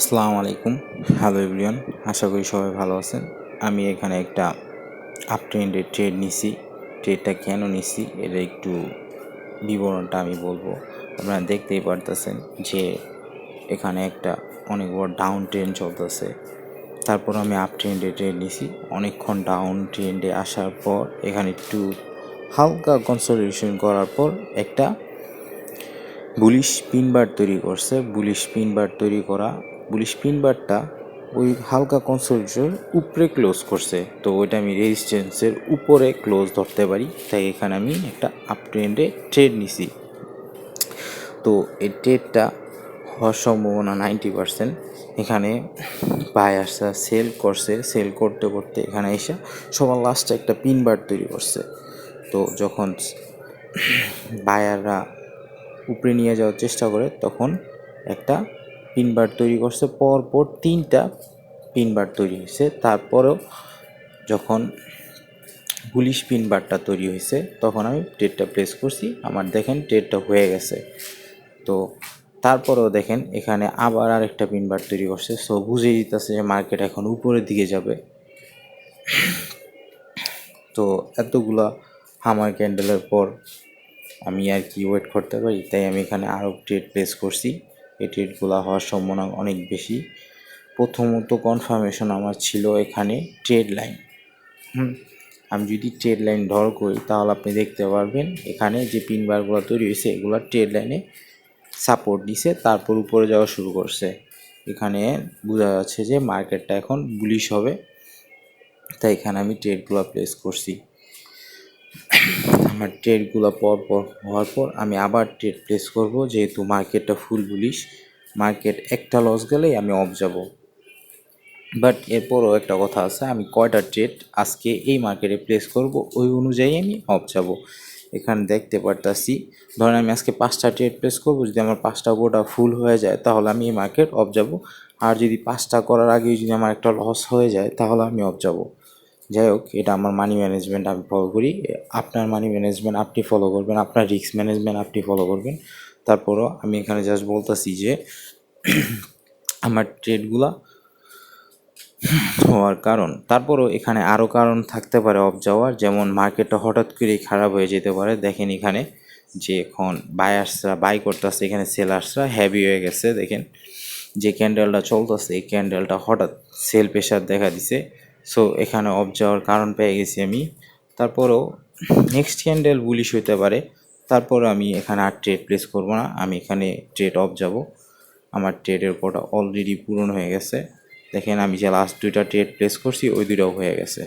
আসসালামু আলাইকুম। Hello everyone আশা করি সবাই ভালো আছেন। আমি এখানে একটা আপ ট্রেন্ডের ট্রেড নিছি। ট্রেডটা কেন নিছি, এটা একটু বিবরণটা আমি বলব। আপনারা দেখতেই পারতেছেন যে এখানে একটা অনেক বড় ডাউন ট্রেন্ড চলতেছে। তারপর আমি আপ ট্রেন্ডে ট্রেড নিছি। অনেকক্ষণ ডাউন ট্রেন্ডে আসার পর, এখানে একটু হালকা কনসোলিডেশন করার পর একটা বুলিশ পিন বার তৈরি করছে। বুলিশ পিন বার তৈরি করা বুলিশ পিন বারটা ওই হালকা কনসোলিডেশন উপরে ক্লোজ করছে। তো ওইটা আমি রেজিস্ট্যান্সের উপরে ক্লোজ ধরতে পারি। তাই এখানে আমি একটা আপ ট্রেন্ডে ট্রেড নিছি। তো এই ট্রেডটা হওয়ার সম্ভাবনা নাইনটি পারসেন্ট এখানে বায়ার্সরা সেল করছে। সেল করতে করতে এখানে এসে সবার লাস্টে একটা পিন বার তৈরি করছে। তো যখন বায়াররা উপরে নিয়ে যাওয়ার চেষ্টা করে, তখন একটা পিন বার তৈরি করছে পর পর তিনটা পিন বার তৈরি হয়েছে। তারপরেও যখন পুলিশ পিন বারটা তৈরি হয়েছে, তখন আমি ট্রেডটা প্লেস করছি। আমার দেখেন ট্রেডটা হয়ে গেছে। তো তারপরেও দেখেন এখানে আবার আরেকটা পিন বার তৈরি করছে। সো বুঝে দিতেছে যে মার্কেট এখন উপরের দিকে যাবে। তো এতগুলা হামার ক্যান্ডেলের পর আমি আর কি ওয়েট করতে পারি? তাই আমি এখানে আরও ট্রেড প্লেস করছি। এই ট্রেডগুলো হওয়ার সম্ভাবনা অনেক বেশি। প্রথমত কনফার্মেশন আমার ছিল এখানে ট্রেড লাইন আমি যদি ট্রেড লাইন ধর করি তাহলে আপনি দেখতে পারবেন এখানে যে পিন বারগুলো তৈরি হয়েছে, এগুলো ট্রেড লাইনে সাপোর্ট দিছে, তারপর উপরে যাওয়া শুরু করছে। এখানে বোঝা যাচ্ছে যে মার্কেটটা এখন বুলিশ হবে। তাই এখানে আমি ট্রেডগুলো প্লেস করছি। আমার ট্রেডগুলো পর পর হওয়ার পর আমি আবার ট্রেড প্লেস করব। যেহেতু মার্কেটটা ফুল বুলিশ মার্কেট একটা লস গেলেই আমি অফ যাব। বাট এরপরও একটা কথা আছে, আমি কয়টা ট্রেড আজকে এই মার্কেটে প্লেস করব, ওই অনুযায়ী আমি অফ যাব। এখানে দেখতে পারতাছি, ধরেন আমি আজকে পাঁচটা ট্রেড প্লেস করব, যদি আমার পাঁচটা গোটা ফুল হয়ে যায়, তাহলে আমি এই মার্কেট অফ যাব। আর যদি পাঁচটা করার আগে যদি আমার একটা লস হয়ে যায়, তাহলে আমি অফ যাব। যাই হোক, এটা আমার মানি ম্যানেজমেন্ট আমি ফলো করি। আপনার মানি ম্যানেজমেন্ট আপনি ফলো করবেন, আপনার রিস্ক ম্যানেজমেন্ট আপনি ফলো করবেন। তারপরও আমি এখানে জাস্ট বলতেছি যে, আমার ট্রেডগুলা হওয়ার কারণ। তারপরও এখানে আরও কারণ থাকতে পারে অফ যাওয়ার, যেমন মার্কেটটা হঠাৎ করেই খারাপ হয়ে যেতে পারে। দেখেন এখানে যে এখন বায়ার্সরা বাই করতেছে, এখানে সেলার্সরা হ্যাভি হয়ে গেছে। দেখেন যে ক্যান্ডেলটা চলতেছে, এই ক্যান্ডেলটা হঠাৎ সেল প্রেশার দেখা দিছে। সো এখানে অফ যাওয়ার কারণ পেয়ে গেছি আমি। তারপরও নেক্সট ক্যান্ডেল বুলিশ হইতে পারে। তারপর আমি এখানে আর ট্রেড প্লেস করব না। আমি এখানে ট্রেড অফ যাব। আমার ট্রেডের কোটা অলরেডি পূরণ হয়ে গেছে। দেখেন আমি যে লাস্ট দুইটা ট্রেড প্লেস করছি, ওই দুইটাও হয়ে গেছে।